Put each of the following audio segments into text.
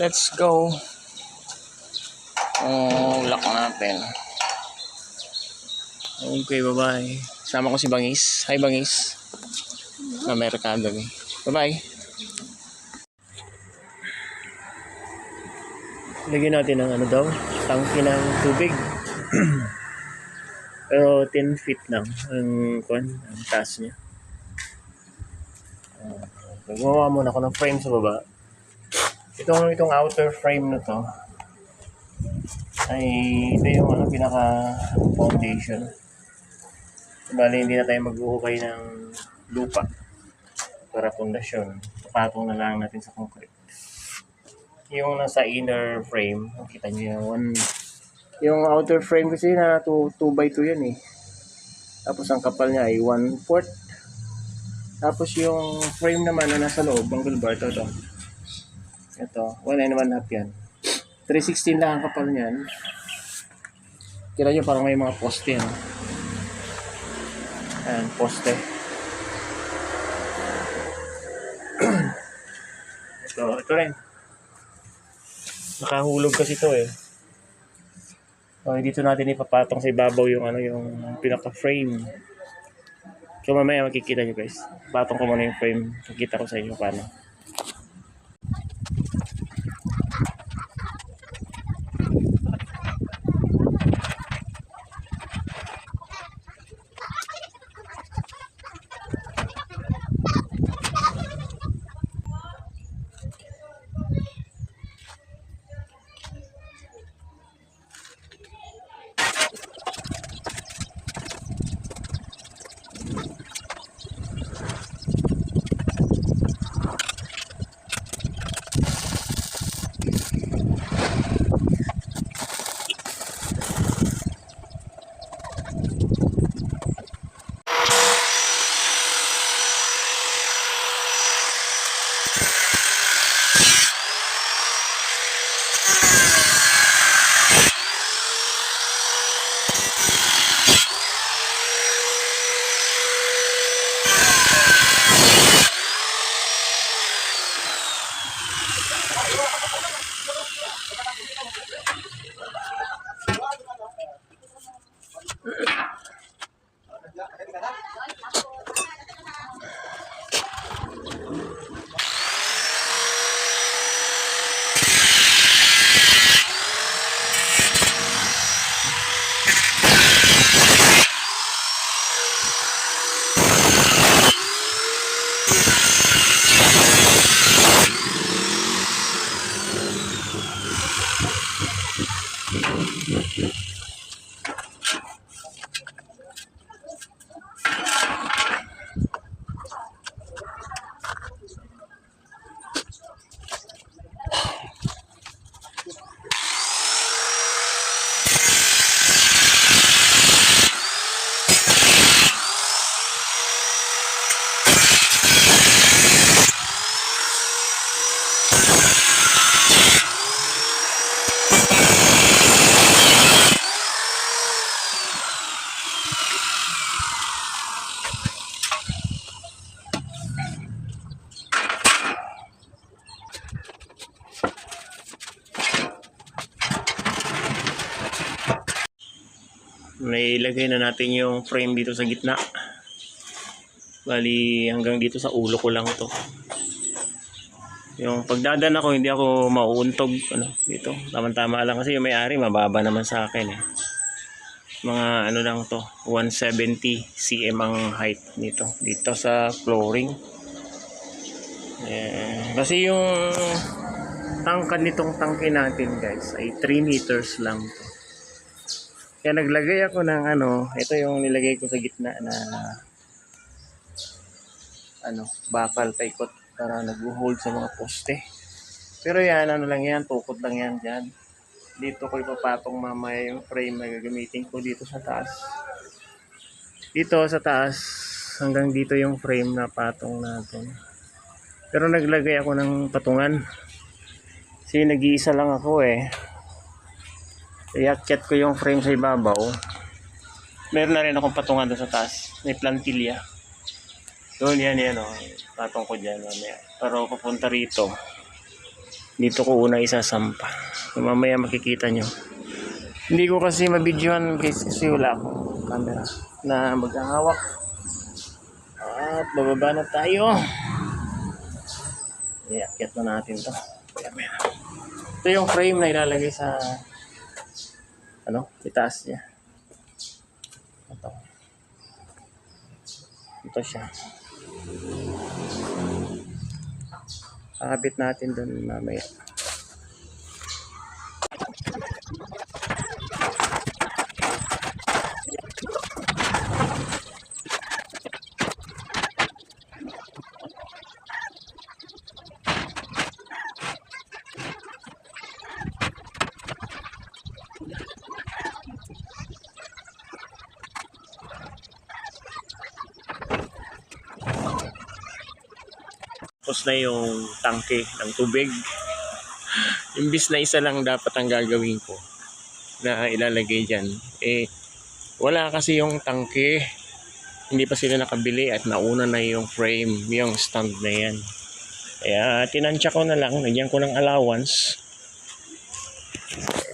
Let's go. Oh, lock natin. Okay, bye-bye. Sama ko si Bangis. Hi, Bangis. Na Mercado. eh. Bye-bye. Lagyan natin ng ano daw, tangki ng tubig. Pero 10 feet lang ang kwan, ang taas niya. Uh, gumawa muna ako ng frame sa baba. Itong itong outer frame na to ay ito yung ano pinaka foundation. Bali hindi na tayo mag-uhukay ng lupa para pundasyon. Patong na lang natin sa concrete. Yung nasa inner frame, nakita niyo yung one yung outer frame kasi na 2 2 by 2 yan eh. Tapos ang kapal niya ay 1 fourth. Tapos yung frame naman na nasa loob, ang bar ito, ito. Ito, 1 and 1 half yan. 316 lang ang kapal niyan. Kira nyo parang may mga poste yan. Ayan, poste. ito, ito rin. Nakahulog kasi ito eh. Okay, dito natin ipapatong sa ibabaw yung ano yung pinaka-frame. So mamaya makikita nyo guys. Patong ko muna yung frame. Makikita ko sa inyo paano. May ilagay na natin yung frame dito sa gitna. Bali hanggang dito sa ulo ko lang to. Yung pagdadan ako, hindi ako mauuntog ano, dito. Tama-tama lang kasi yung may-ari mababa naman sa akin eh. Mga ano lang to, 170 cm ang height nito. Dito sa flooring. Eh, kasi yung tangkan nitong tangke natin guys ay 3 meters lang to. Kaya naglagay ako ng ano, ito yung nilagay ko sa gitna na ano, bakal paikot para nag-hold sa mga poste. Pero yan, ano lang yan, tukot lang yan dyan. Dito ko ipapatong mamaya yung frame na gagamitin ko dito sa taas. Dito sa taas, hanggang dito yung frame na patong natin. Pero naglagay ako ng patungan. Kasi nag-iisa lang ako eh. Iakyat ko yung frame sa ibabaw. Meron na rin akong patungan doon sa taas. May plantilla. Doon yan yan o. Patong ko dyan mamaya. Pero papunta rito. Dito ko una isasampa. Mamaya makikita nyo. Hindi ko kasi mabidyohan guys kasi wala akong camera na maghahawak. At bababa na tayo. Iakyat na natin to. Ito yung frame na ilalagay sa ano, itaas niya. Ito. Ito siya. Kakabit natin doon mamaya. Tapos na yung tangke ng tubig. Imbis na isa lang dapat ang gagawin ko na ilalagay dyan. Eh, wala kasi yung tangke. Hindi pa sila nakabili at nauna na yung frame, yung stand na yan. Kaya tinansya ko na lang, nagyan ko ng allowance.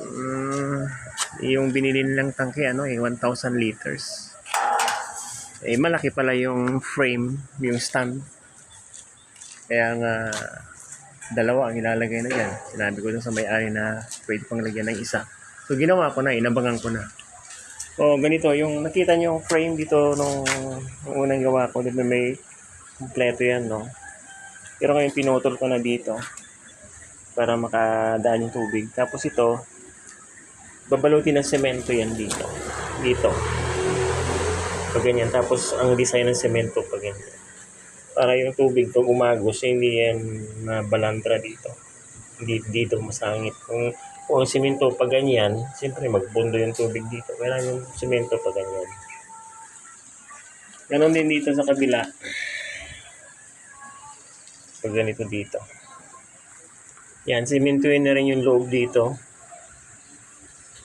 Mm, yung binili nilang tangke, ano eh, 1,000 liters. Eh, malaki pala yung frame, yung stand. Kaya nga, dalawa ang ilalagay na dyan. Sinabi ko dun sa may-ari na pwede pang lagyan ng isa. So, ginawa ko na, inabangan ko na. So, ganito, yung nakita nyo yung frame dito nung, unang gawa ko, dito may kompleto yan, no? Pero ngayon pinutol ko na dito para makadaan yung tubig. Tapos ito, babalutin ng semento yan dito. Dito. Pag ganyan. Tapos ang design ng semento pag ganyan para yung tubig pag umagos, hindi yan mabalantra dito. Hindi dito masangit. Kung, kung ang simento pag ganyan, siyempre magbundo yung tubig dito. Kailangan yung simento pag ganyan. Ganon din dito sa kabila. Pag ganito dito. Yan, simentuin na rin yung loob dito.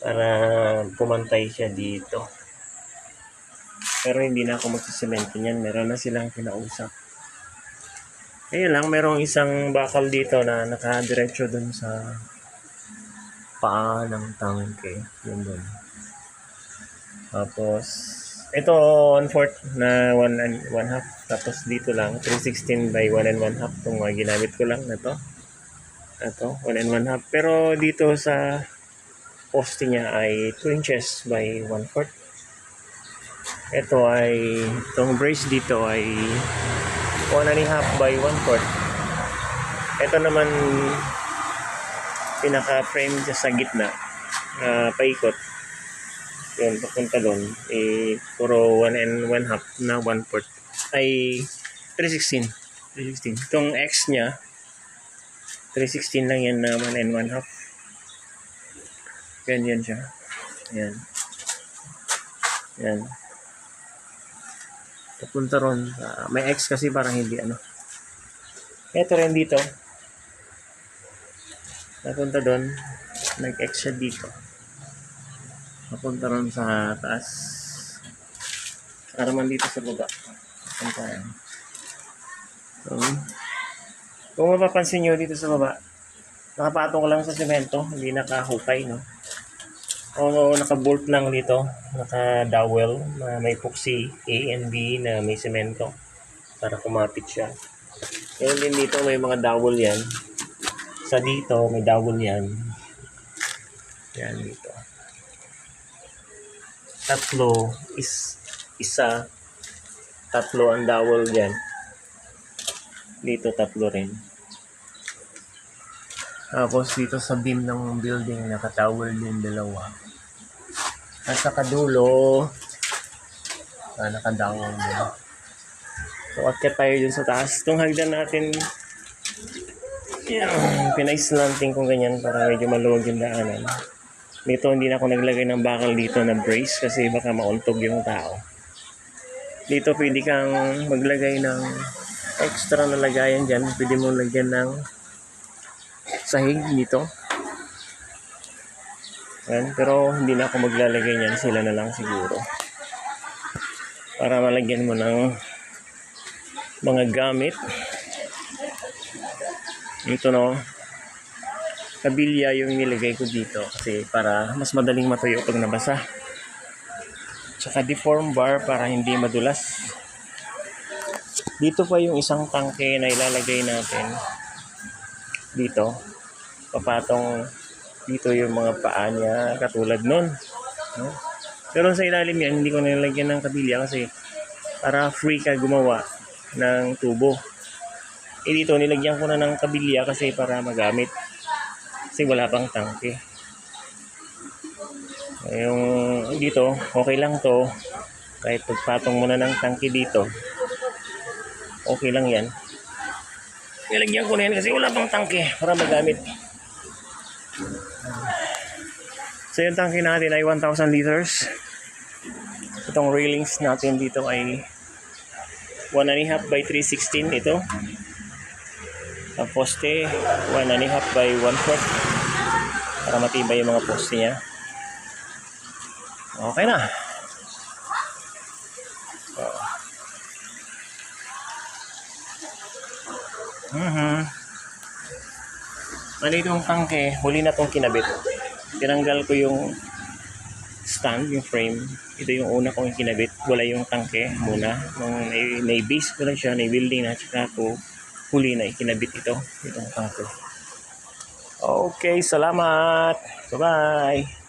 Para pumantay siya dito. Pero hindi na ako magsisemento niyan. Meron na silang kinausap. Ayun lang, merong isang bakal dito na nakadiretso dun sa paa ng tangke. Yun dun. Tapos, ito one fourth na one and one half. Tapos dito lang, 316 by one and one half. Itong mga ginamit ko lang na to. Ito, one and one half. Pero dito sa poste niya ay 2 inches by one fourth. Ito ay, itong brace dito ay one and a half by one fourth. Ito naman pinaka-frame dyan sa gitna na paikot. Yun, papunta doon. Eh, puro one and one half na one fourth. Ay, 316. 316. Itong X niya, 316 lang yan na one and one half. Ganyan siya. Yan. Yan papunta ron. Uh, may X kasi parang hindi ano. Ito rin dito. Napunta doon. Nag-X siya dito. Papunta ron sa taas. Saka naman dito sa baba. Papunta yan. So, kung mapapansin nyo dito sa baba, nakapatong lang sa semento, hindi nakahukay, no? Oo, naka-bolt lang dito. Naka-dowel na may epoxy A and B na may semento para kumapit siya. Ngayon din dito may mga dowel yan. Sa dito may dowel yan. Yan dito. Tatlo is isa. Tatlo ang dowel yan. Dito tatlo rin. Tapos dito sa beam ng building, nakatowel din dalawa. At sa kadulo, ah, nakadawang din. So, akyat tayo dun sa taas. Itong hagdan natin, yan, pinaislanting kong ganyan para medyo maluwag yung daanan. Dito, hindi na ako naglagay ng bakal dito na brace kasi baka mauntog yung tao. Dito, pwede kang maglagay ng extra na lagayan dyan. Pwede mo lagyan ng sahig dito. Yan, pero hindi na ako maglalagay niyan. Sila na lang siguro. Para malagyan mo ng mga gamit. Ito no. kabilya yung nilagay ko dito kasi para mas madaling matuyo pag nabasa. Tsaka deform bar para hindi madulas. Dito pa yung isang tangke na ilalagay natin. Dito. Papatong dito yung mga paa niya katulad nun. No? Pero sa ilalim yan, hindi ko nilagyan ng kabilya kasi para free ka gumawa ng tubo. Eh dito, nilagyan ko na ng kabilya kasi para magamit. Kasi wala pang tangke. Yung dito, okay lang to. Kahit pagpatong mo na ng tangke dito, okay lang yan. Nilagyan ko na yan kasi wala pang tangke para magamit. So yung tangke natin ay 1,000 liters. Itong railings natin dito ay 1 and a half by 316 ito. Ang poste, 1 and a half by 1 fourth. Para matibay yung mga poste niya. Okay na. So. Mhm. Bali itong tangke, huli na itong kinabit. Tinanggal ko yung stand, yung frame. Ito yung una kong kinabit. Wala yung tangke muna. Nung na- na-base ko lang siya, na-building na, tsaka ko huli na ikinabit ito. Itong tangke. Okay, salamat. Bye-bye.